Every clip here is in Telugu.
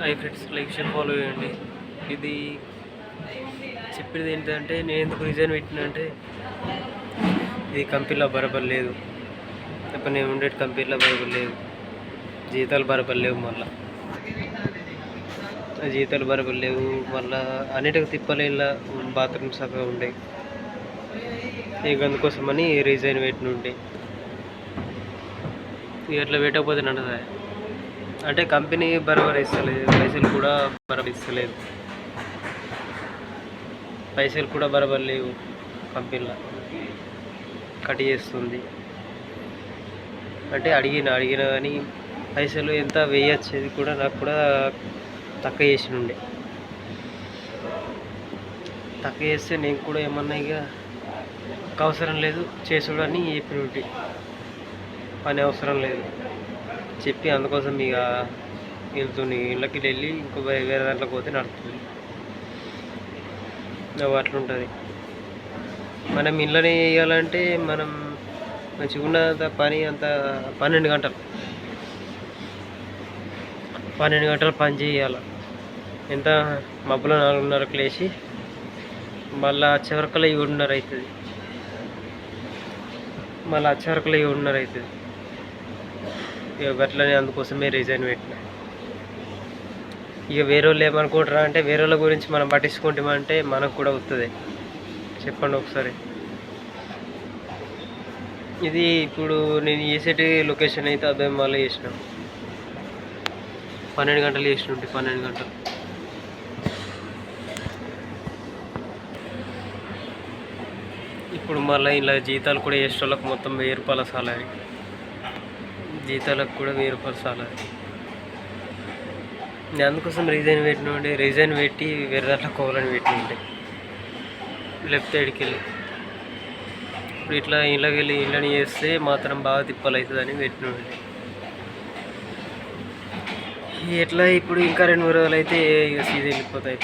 Hi friends like share follow చేయండి. ఇది చెప్పేది ఏంటంటే నేను ఎందుకు రీజన్ పెట్టిన అంటే ఇది కంపెనీలో బరబర్ లేదు. ఇప్పుడు నేను ఉండే కంపెనీలో బరబర్ లేదు జీతాలు బరబర్ లేవు మళ్ళా. ఆ జీతాలు బరబర్ లేవు మళ్ళా. అన్నిటికి తిప్పలేలా బాత్రూమ్ సగం ఉండే. ఇక అందుకోసమని రీజైన్ పెట్టిన ఉండే ఇక అట్లా పెట్టకపోతే నడదా అంటే కంపెనీ బరాబర్ ఇస్తలేదు పైసలు కూడా బరాబర్ ఇస్తలేదు. పైసలు కూడా బరాబర్ లేవు కంపెనీలో. కట్ చేస్తుంది. అంటే అడిగిన అడిగిన కానీ పైసలు ఎంత వేయచ్చేది కూడా నాకు కూడా తక్కువ చేసి ఉండే. తక్కువ చేస్తే నేను కూడా ఏమన్నా ఇక అవసరం లేదు చేసుడు అని చెప్పిన పని అవసరం లేదు. చెప్పి అందుకోసం ఇక వెళ్తుంది ఇళ్ళకి వెళ్ళి ఇంకో వేరే దాంట్లోకి పోతే నడుస్తుంది. అట్లుంటుంది మనం ఇళ్ళని వేయాలంటే మనం మంచిగా ఉన్నంత పని అంత పన్నెండు గంటలు. పన్నెండు గంటలు పని చేయాలి. ఎంత మబ్బులో నాలుగున్నరకు లేచి మళ్ళా చివరికలో ఏడున్నర అవుతుంది మళ్ళీ చివరికలో ఏడున్నర అవుతుంది ఇక అట్లనే అందుకోసమే రిజైన్ పెట్టిన. ఇక వేరే వాళ్ళు ఏమనుకుంటారా అంటే వేరే వాళ్ళ గురించి మనం పట్టించుకుంటామంటే మనకు కూడా వస్తుంది చెప్పండి ఒకసారి. ఇది ఇప్పుడు నేను చేసేటి లొకేషన్ అయితే అభయమాలో చేసిన. పన్నెండు గంటలు చేసిన ఉంటే పన్నెండు గంటలు. ఇప్పుడు మళ్ళీ ఇలా జీతాలు కూడా వేసే వాళ్ళకి మొత్తం వెయ్యి రూపాయల సాలరీ జీతాలకు కూడా వెయ్యి రూపాయలు నేను అందుకోసం రీజైన్ పెట్టిన ఉండే పెట్టి వేరే దాంట్లో కోవాలని పెట్టినండి లెఫ్ట్ సైడ్కి వెళ్ళి. ఇప్పుడు ఇట్లా ఇళ్ళకి వెళ్ళి ఇళ్ళని చేస్తే మాత్రం బాగా తిప్పలు అవుతుందని పెట్టిన ఉండే ఎట్లా ఇప్పుడు ఇంకా రెండు మూడు రోజులు అయితే ఇక సీజన్ వెళ్ళిపోతాయి.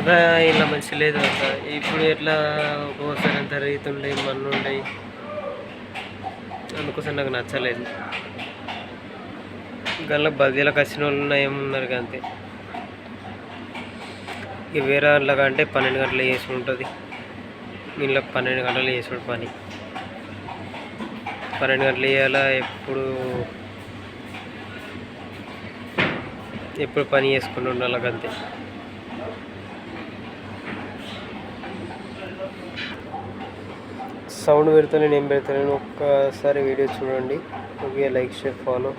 అదా ఇలా మంచి లేదు అంత ఇప్పుడు ఎట్లా ఒక్కోసారి అంత రైతుండే మన్నుండే. అందుకోసం నాకు నచ్చలేదు. గల్ల బదిలకు వచ్చిన వాళ్ళు ఉన్న ఏమున్నారు అంతే. ఇక వేరే వాళ్ళకి అంటే పన్నెండు గంటలు చేసి ఉంటుంది ఇంట్లో పన్నెండు గంటలు చేసుడు పని. పన్నెండు గంటలు చేయాలా? ఎప్పుడు? ఎప్పుడు పని చేసుకుంటూ ఉండాలి అంతే. సౌండ్ పెడతాను నేను పెడతాను ఒక్కసారి వీడియో చూడండి. Okay like share follow.